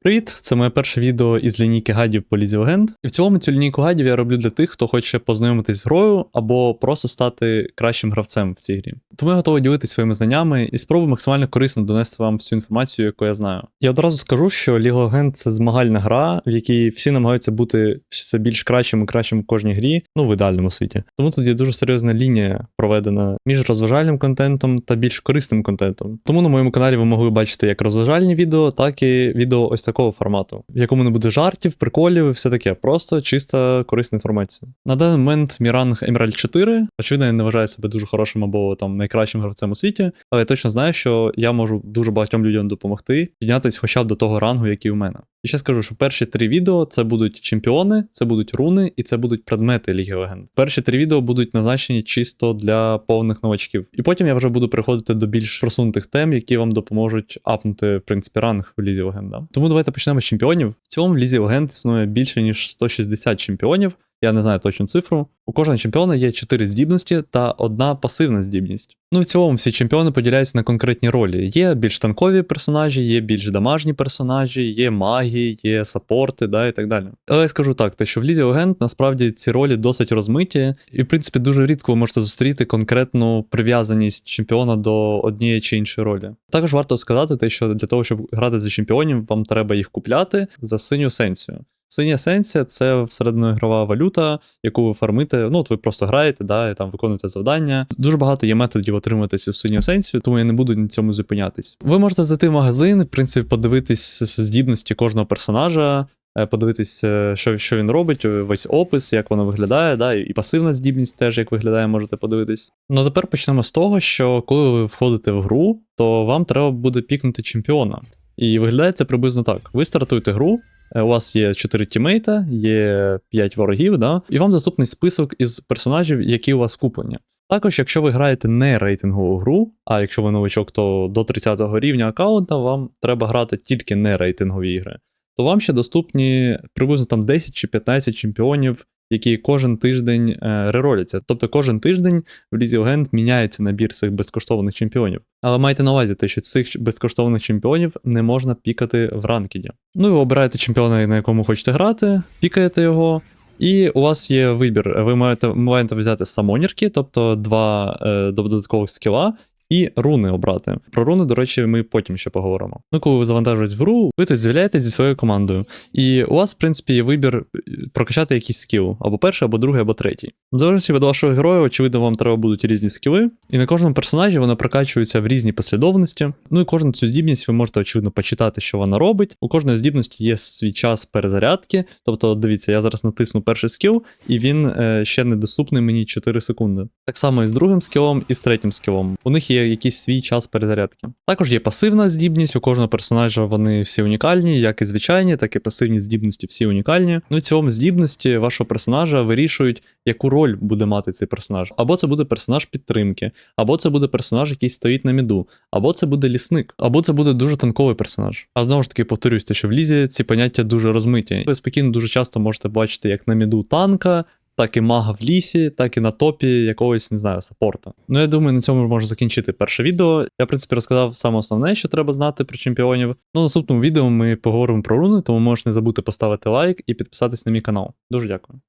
Привіт, це моє перше відео із лінійки гадів по League of Legends. І в цілому цю лінійку гадів я роблю для тих, хто хоче познайомитись з грою або просто стати кращим гравцем в цій грі. Тому я готовий ділитися своїми знаннями і спробую максимально корисно донести вам всю інформацію, яку я знаю. Я одразу скажу, що Ліга Легенд це змагальна гра, в якій всі намагаються бути все більш кращим і кращим в кожній грі, ну в ідеальному світі. Тому тут є дуже серйозна лінія проведена між розважальним контентом та більш корисним контентом. Тому на моєму каналі ви могли бачити як розважальні відео, так і відео ось такого формату, в якому не буде жартів, приколів і все таке, просто чиста корисна інформація. На даний момент мій ранг Emerald 4. Очевидно, я не вважаю себе дуже хорошим або там найкращим гравцем у світі, але я точно знаю, що я можу дуже багатьом людям допомогти піднятися хоча б до того рангу, який у мене. І ще скажу, що перші три відео це будуть чемпіони, це будуть руни і це будуть предмети Ліги Легенд. Перші три відео будуть назначені чисто для повних новачків. І потім я вже буду переходити до більш просунутих тем, які вам допоможуть апнути, в принципі, ранг в Лізі Легенд. да. Тому давайте почнемо з чемпіонів. В цілому в Лізі Легенд існує більше ніж 160 чемпіонів. Я не знаю точну цифру. У кожного чемпіона є 4 здібності та одна пасивна здібність. Ну в цілому всі чемпіони поділяються на конкретні ролі. Є більш танкові персонажі, є більш дамажні персонажі, є маги, є саппорти, да, і так далі. Але я скажу так, те, що в Лізі Легенд насправді ці ролі досить розмиті, і в принципі дуже рідко ви можете зустріти конкретну прив'язаність чемпіона до однієї чи іншої ролі. Також варто сказати, те, що для того, щоб грати за чемпіонів, вам треба їх купляти за синю сенсію. Синя есенція це всерединоігрова валюта, яку ви фармите. Ну, от ви просто граєте, да, і там виконуєте завдання. Дуже багато є методів отримати цю синю есенцію, тому я не буду на цьому зупинятись. Ви можете зайти в магазин, в принципі, подивитись здібності кожного персонажа. е, Подивитись, е, що, що він робить, е, весь опис, як воно виглядає, да, і пасивна здібність теж як виглядає, можете подивитись. Ну тепер почнемо з того, що коли ви входите в гру, то вам треба буде пікнути чемпіона. І виглядає це приблизно так: ви стартуєте гру, У вас є 4 тімейта, є 5 ворогів, да? і вам доступний список із персонажів, які у вас куплені. Також, якщо ви граєте не рейтингову гру, а якщо ви новичок, то до 30-го рівня аккаунта вам треба грати тільки не рейтингові ігри, то вам ще доступні приблизно там 10 чи 15 чемпіонів, які кожен тиждень е, рероляться. Тобто кожен тиждень в Лізі Легенд міняється набір цих безкоштовних чемпіонів. Але майте на увазі те, що цих безкоштовних чемпіонів не можна пікати в ранкіді. Ну і ви обираєте чемпіона, на якому хочете грати, пікаєте його. І у вас є вибір. Ви маєте, маєте взяти самонірки, тобто два е, додаткових скіла, і руни обрати. Про руни, до речі, ми потім ще поговоримо. Ну, коли ви завантажуєте гру, ви тут з'являєтесь зі своєю командою. І у вас, в принципі, є вибір е, прокачати якийсь скіл, або перший, або другий, або третій. В залежності від вашого героя, очевидно, вам треба будуть різні скіли. І на кожному персонажі вона прокачується в різній послідовності. Ну і кожну цю здібність ви можете, очевидно, почитати, що вона робить. У кожної здібності є свій час перезарядки. Тобто, дивіться, я зараз натисну перший скіл, і він е, ще недоступний мені 4 секунди. Так само і з другим скілом, і з третім скілом. У них є якийсь свій час перезарядки. Також є пасивна здібність, у кожного персонажа вони всі унікальні, як і звичайні, так і пасивні здібності всі унікальні. Ну і в цілому здібності вашого персонажа вирішують, яку роль буде мати цей персонаж. Або це буде персонаж підтримки, або це буде персонаж, який стоїть на міду, або це буде лісник, або це буде дуже танковий персонаж. А знову ж таки, повторюсь, що в лізі ці поняття дуже розмиті. Ви спокійно дуже часто можете бачити як на міду танка. Так і мага в лісі, так і на топі якогось, не знаю, саппорта. Ну я думаю, на цьому можна закінчити перше відео. Я, в принципі, розказав саме основне, що треба знати про чемпіонів. Ну, в наступному відео ми поговоримо про руни, тому можеш не забути поставити лайк і підписатись на мій канал. Дуже дякую.